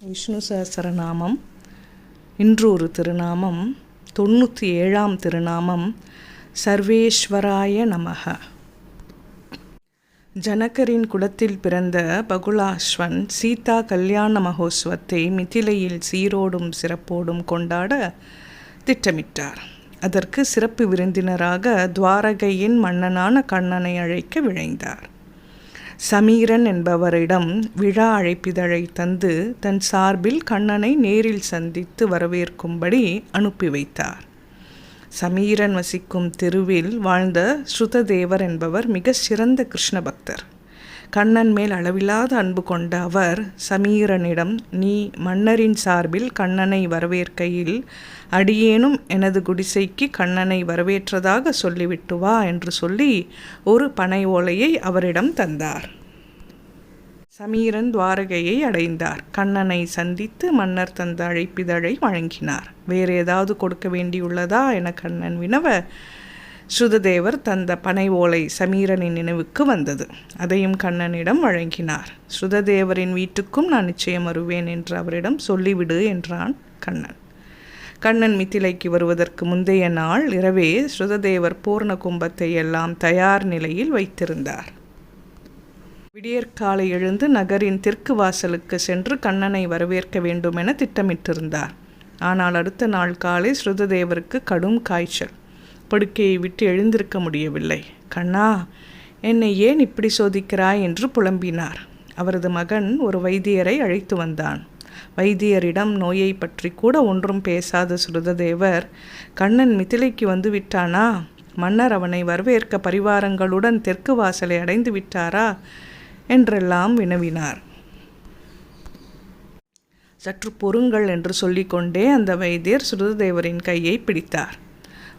விஷ்ணு சஹஸ்ரநாமம் இன்று ஒரு திருநாமம் தொண்ணூற்றி ஏழாம் திருநாமம் சர்வேஸ்வராய நமக. ஜனகரின் குலத்தில் பிறந்த பகுலாஸ்வன் சீதா கல்யாண மகோத்சவத்தை மிதிலையில் சீரோடும் சிறப்போடும் கொண்டாட திட்டமிட்டார். அதற்கு சிறப்பு விருந்தினராக துவாரகையின் மன்னனான கண்ணனை அழைக்க விழைந்தார். சமீரன் என்பவரிடம் விழா அழைப்பிதழை தந்து தன் சார்பில் கண்ணனை நேரில் சந்தித்து வரவேற்கும்படி அனுப்பி வைத்தார். சமீரன் வசிக்கும் தெருவில் வாழ்ந்த ஸ்ருததேவர் என்பவர் மிக சிறந்த கிருஷ்ண பக்தர் கண்ணன் மேல் அளவில்லாத அன்பு கொண்ட அவர் சமீரனிடம் நீ மன்னரின் சார்பில் கண்ணனை வரவேற்கையில் அடியேனும் எனது குடிசைக்கு கண்ணனை வரவேற்றதாக சொல்லிவிட்டு வா என்று சொல்லி ஒரு பனை ஓலையை அவரிடம் தந்தார். சமீரன் துவாரகையை அடைந்தார். கண்ணனை சந்தித்து மன்னர் தந்த அழைப்பிதழை வழங்கினார். வேறு ஏதாவது கொடுக்க வேண்டியுள்ளதா? என கண்ணன் வினவ ஸ்ருததேவர் தந்த பனை ஓலை சமீரனின் நினைவுக்கு வந்தது. அதையும் கண்ணனிடம் வழங்கினார். ஸ்ருததேவரின் வீட்டுக்கும் நான் நிச்சயம் வருவேன் என்று அவரிடம் சொல்லிவிடு என்றான் கண்ணன். கண்ணன் மித்திலைக்கு வருவதற்கு முந்தைய நாள் இரவே ஸ்ருததேவர் பூர்ண கும்பத்தை எல்லாம் தயார் நிலையில் வைத்திருந்தார். விடியற்காலை எழுந்து நகரின் தெற்கு வாசலுக்கு சென்று கண்ணனை வரவேற்க வேண்டுமென திட்டமிட்டிருந்தார். ஆனால் அடுத்த நாள் காலை ஸ்ருததேவருக்கு கடும் காய்ச்சல். படுக்கையை விட்டு எழுந்திருக்க முடியவில்லை. கண்ணா என்னை ஏன் இப்படி சோதிக்கிறாய்? என்று புலம்பினார். அவரது மகன் ஒரு வைத்தியரை அழைத்து வந்தான். வைத்தியரிடம் நோயை பற்றி கூட ஒன்றும் பேசாத சுருததேவர் கண்ணன் மிதிலைக்கு வந்து விட்டானா? மன்னர் அவனை வரவேற்க பரிவாரங்களுடன் தெற்கு வாசலை அடைந்து விட்டாரா? என்றெல்லாம் வினவினார். சற்று பொறுங்கள் என்று சொல்லிக்கொண்டே அந்த வைத்தியர் சுருததேவரின் கையை பிடித்தார்.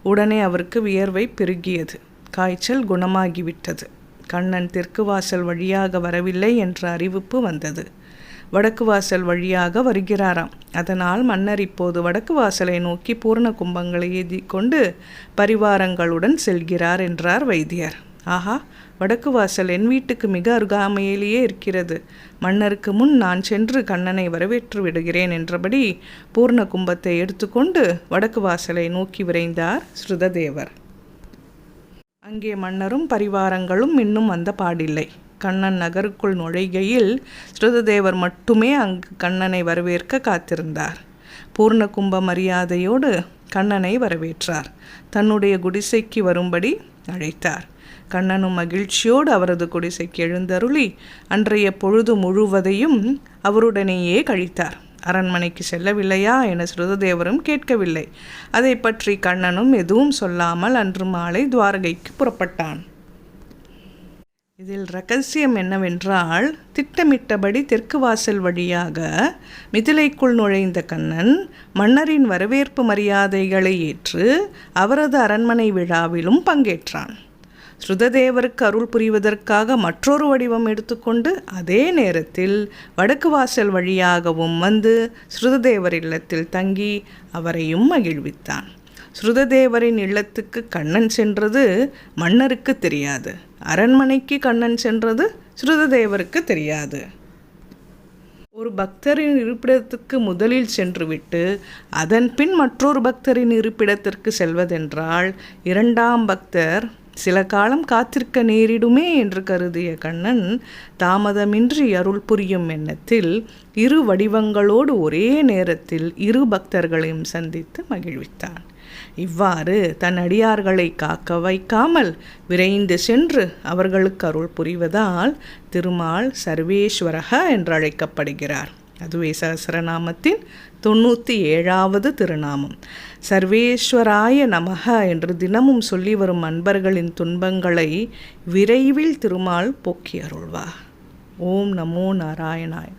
உடனே அவருக்கு வியர்வை பெருகியது. காய்ச்சல் குணமாகிவிட்டது. கண்ணன் தெற்கு வாசல் வழியாக வரவில்லை என்ற அறிவிப்பு வந்தது. வடக்கு வாசல் வழியாக வருகிறாராம். அதனால் மன்னர் இப்போது வடக்கு வாசலை நோக்கி பூர்ண கும்பங்களை எதி கொண்டு பரிவாரங்களுடன் செல்கிறார் என்றார் வைத்தியர். ஆஹா வடக்கு வாசல் என் வீட்டுக்கு மிக அருகாமையிலேயே இருக்கிறது. மன்னருக்கு முன் நான் சென்று கண்ணனை வரவேற்று விடுகிறேன் என்றபடி பூர்ண கும்பத்தை எடுத்துக்கொண்டு வடக்கு வாசலை நோக்கி விரைந்தார் ஸ்ருததேவர். அங்கே மன்னரும் பரிவாரங்களும் இன்னும் வந்த பாடில்லை. கண்ணன் நகருக்குள் நுழைகையில் ஸ்ருததேவர் மட்டுமே அங்கு கண்ணனை வரவேற்க காத்திருந்தார். பூர்ண கும்ப மரியாதையோடு கண்ணனை வரவேற்றார். தன்னுடைய குடிசைக்கு வரும்படி அழைத்தார். கண்ணனும் மகிழ்ச்சியோடு அவரது குடிசைக்கு எழுந்தருளி அன்றைய பொழுது முழுவதையும் அவருடனேயே கழித்தார். அரண்மனைக்கு செல்லவில்லையா என ஸ்ருததேவரும் கேட்கவில்லை. அதை பற்றி கண்ணனும் எதுவும் சொல்லாமல் அன்று மாலை துவாரகைக்கு புறப்பட்டான். இதில் ரகசியம் என்னவென்றால் திட்டமிட்டபடி தெற்கு வாசல் வழியாக மிதிலைக்குள் நுழைந்த கண்ணன் மன்னரின் வரவேற்பு மரியாதைகளை ஏற்று அவரது அரண்மனை விழாவிலும் பங்கேற்றான். ஸ்ருததேவருக்கு அருள் புரிவதற்காக மற்றொரு வடிவம் எடுத்துக்கொண்டு அதே நேரத்தில் வடக்கு வாசல் வழியாகவும் வந்து ஸ்ருததேவர் இல்லத்தில் தங்கி அவரையும் மகிழ்வித்தான். ஸ்ருததேவரின் இல்லத்துக்கு கண்ணன் சென்றது மன்னருக்கு தெரியாது. அரண்மனைக்கு கண்ணன் சென்றது ஸ்ருததேவருக்கு தெரியாது. ஒரு பக்தரின் இருப்பிடத்துக்கு முதலில் சென்றுவிட்டு அதன் பின் மற்றொரு பக்தரின் இருப்பிடத்திற்கு செல்வதென்றால் இரண்டாம் பக்தர் சில காலம் காத்திருக்க நேரிடுமே என்று கருதிய கண்ணன் தாமதமின்றி அருள் புரியும் எண்ணத்தில் இரு வடிவங்களோடு ஒரே நேரத்தில் இரு பக்தர்களையும் சந்தித்து மகிழ்வித்தான். இவ்வாறு தன் அடியார்களை காக்க வைக்காமல் விரைந்து சென்று அவர்களுக்கு அருள் புரிவதால் திருமால் சர்வேஸ்வரக என்று அழைக்கப்படுகிறார். அதுவே சஹசிரநாமத்தின் தொண்ணூற்றி ஏழாவது திருநாமம். சர்வேஸ்வராய நமக என்று தினமும் சொல்லி வரும் அன்பர்களின் துன்பங்களை விரைவில் திருமால் போக்கி அருள்வா ஓம் நமோ நாராயணாய்.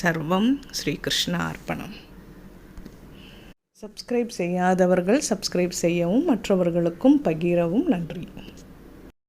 சர்வம் ஸ்ரீகிருஷ்ண அர்ப்பணம். சப்ஸ்கிரைப் செய்யாதவர்கள் சப்ஸ்கிரைப் செய்யவும் மற்றவர்களுக்கும் பகிரவும் நன்றி.